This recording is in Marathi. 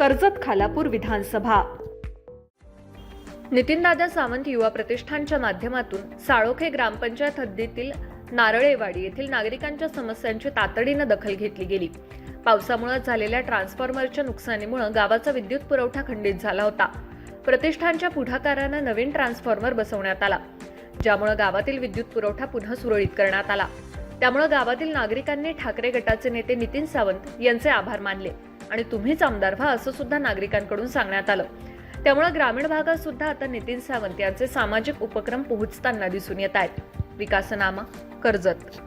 कर्जत खालापूर विधानसभा. नितीनदादा सावंत युवा प्रतिष्ठानच्या माध्यमातून साळोखे ग्रामपंचायत हद्दीतील नारळेवाडी येथील नागरिकांच्या समस्यांची तातडीनं दखल घेतली गेली. पावसामुळे झालेल्या ट्रान्सफॉर्मरच्या नुकसानीमुळे गावाचा विद्युत पुरवठा खंडित झाला होता. प्रतिष्ठानच्या पुढाकारानं नवीन ट्रान्सफॉर्मर बसवण्यात आला ज्यामुळे गावातील विद्युत पुरवठा पुन्हा सुरळीत करण्यात आला. त्यामुळे गावातील नागरिकांनी ठाकरे गटाचे नेते नितीन सावंत यांचे आभार मानले. आणि तुम्हीच आमदार व्हा असं सुद्धा नागरिकांकडून सांगण्यात आलं. त्यामुळे ग्रामीण भागात सुद्धा आता नितीन सावंत यांचे सामाजिक उपक्रम पोहोचताना दिसून येत आहेत. विकासनामा कर्जत.